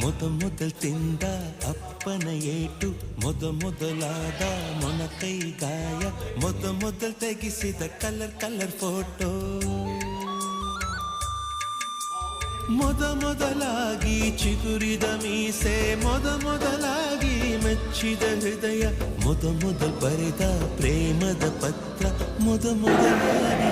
ಮೊದ முதல் ತಿಂದ ಅಪ್ಪನ ಏಟು ಮೊದ ಮೊದಲಾದ ಮೊನಕೈ ಗಾಯ ಮೊದ ಮೊದಲ್ ತೆಗಿಸಿದ ಕಲರ್ ಕಲರ್ ಫೋಟೋ. ಮೊದ ಮೊದಲಾಗಿ ಚಿಗುರಿದ ಮೀಸೆ ಮೊದ ಮೊದಲಾಗಿ ಮೆಚ್ಚಿದ ಹೃದಯ ಮೊದ ಮೊದಲು ಬರೆದ ಪ್ರೇಮದ ಪತ್ರ ಮೊದ ಮೊದಲಾಗಿ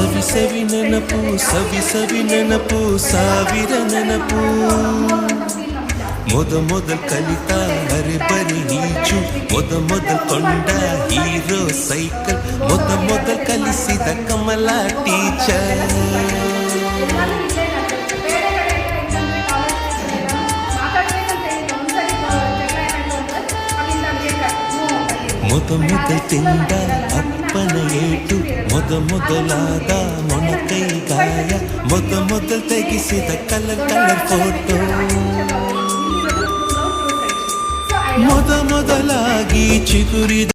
సవి సవి నెనపు సవి సవి నెనపు ಸಾವಿರ ನೆನಪು ಮೊದ ಮೊದಲ್ ಕಲಿತ ಅರೆ ಬರಿ ನೀಚು ಮೊದ ಮೊದಲ್ ಕೊಂಡ ಹೀರೋ ಸೈಕಲ್ ಮೊದ ಮೊದಲ್ ಕಲಿಸಿದ ಕಮಲ ಟೀಚರ್ ಮೊದ ಮೊದಲ್ ತಿಂದ ಕಲ್ಪನ ಏಟು ಮೊದ ಮೊದಲಾದ ಮೊಣಕೈ ಗಾಯ ಮೊದ ಮೊದಲು ತೆಗೆಸಿದ ಕಲರ್ ಕಲರ್ ಫೋಟೋ ಮೊದ ಮೊದಲಾಗಿ ಚಿಗುರಿದ